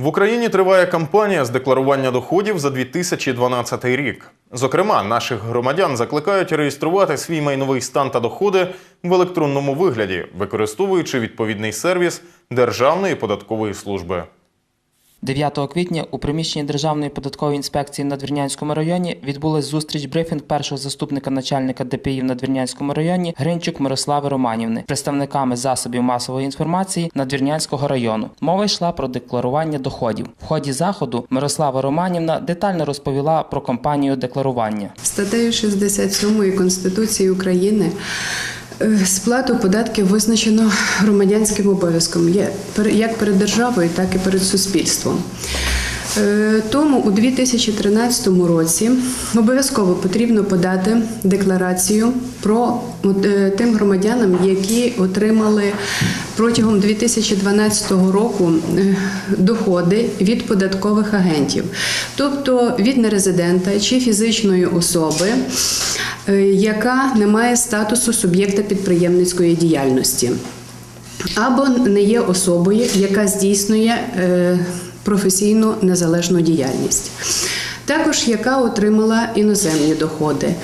В Україні триває кампанія з декларування доходів за 2012 рік. Зокрема, наших громадян закликають реєструвати свій майновий стан та доходи в електронному вигляді, використовуючи відповідний сервіс Державної податкової служби. 9 квітня у приміщенні Державної податкової інспекції на Надвірнянському районі відбулась зустріч брифінг першого заступника начальника ДПІ в Надвірнянському районі Гринчук Мирослави Романівни, представниками засобів масової інформації Надвірнянського району. Мова йшла про декларування доходів. В ході заходу Мирослава Романівна детально розповіла про кампанію декларування. Статтею 67 Конституції України сплату податків визначено громадянським обов'язком як перед державою, так і перед суспільством. Е, Тому у 2013 році обов'язково потрібно подати декларацію про е, тим громадянам, які отримали протягом 2012 року е, доходи від податкових агентів, тобто від нерезидента чи фізичної особи, яка не має статусу суб'єкта підприємницької діяльності. Або не є особою, яка здійснює професійну незалежну діяльність. Також яка отримала іноземні доходи,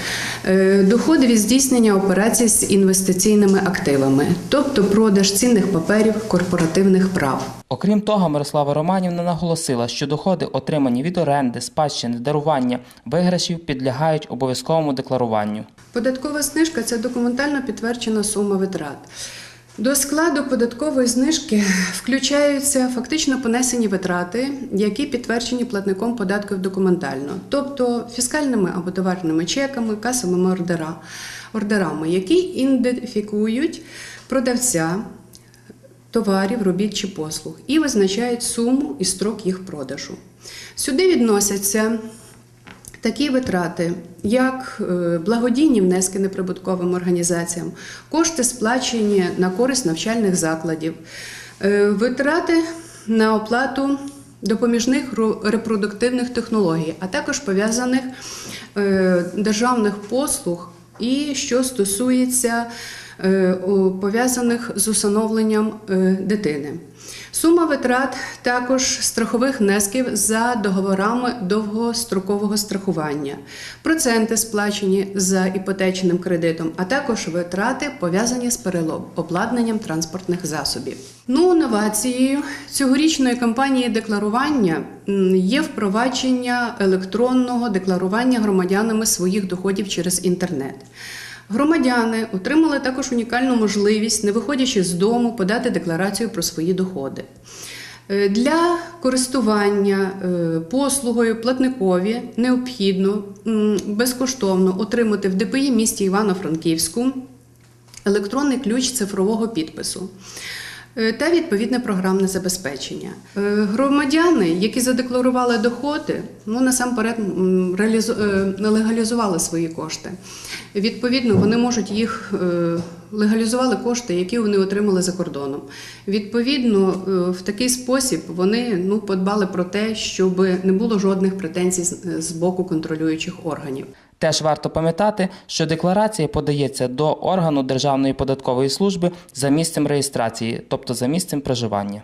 Е, доходи від здійснення операцій з інвестиційними активами, тобто продаж цінних паперів корпоративних прав. Окрім того, Мирослава Романівна наголосила, що доходи, отримані від оренди, спадщини, дарування, виграшів, підлягають обов'язковому декларуванню. Податкова знижка це документально підтверджена сума витрат. До складу податкової знижки включаються фактично понесені витрати, які підтверджені платником податків документально, тобто фіскальними або товарними чеками, касовими ордера, ордерами, які ідентифікують продавця товарів, робіт чи послуг і визначають суму і строк їх продажу. Сюди відносяться Такі витрати, як е, благодійні внески неприбутковим організаціям, кошти сплачені на користь навчальних закладів, е, витрати на оплату допоміжних репродуктивних технологій, а також пов'язаних е, державних послуг і що стосується пов'язаних з усиновленням е, дитини. Сума витрат також страхових внесків за договорами довгострокового страхування, проценти сплачені за іпотечним кредитом, а також витрати пов'язані з переобладнанням транспортних засобів. Ну, новацією цьогорічної кампанії декларування є впровадження електронного декларування громадянами своїх доходів через інтернет. Громадяни отримали також унікальну можливість, не виходячи з дому, подати декларацію про свої доходи. Е, Для користування е, послугою платникові необхідно безкоштовно отримати в ДПІ місті Івано-Франківську електронний ключ цифрового підпису. Е, Та відповідне програмне забезпечення. Е, Громадяни, які задекларували доходи, ну насамперед е, легалізували свої кошти. Відповідно, вони можуть їх легалізували кошти, які вони отримали за кордоном. Відповідно, в такий спосіб вони ну подбали про те, щоб не було жодних претензій з боку контролюючих органів. Теж варто пам'ятати, що декларація подається до органу Державної податкової служби за місцем реєстрації, тобто за місцем проживання.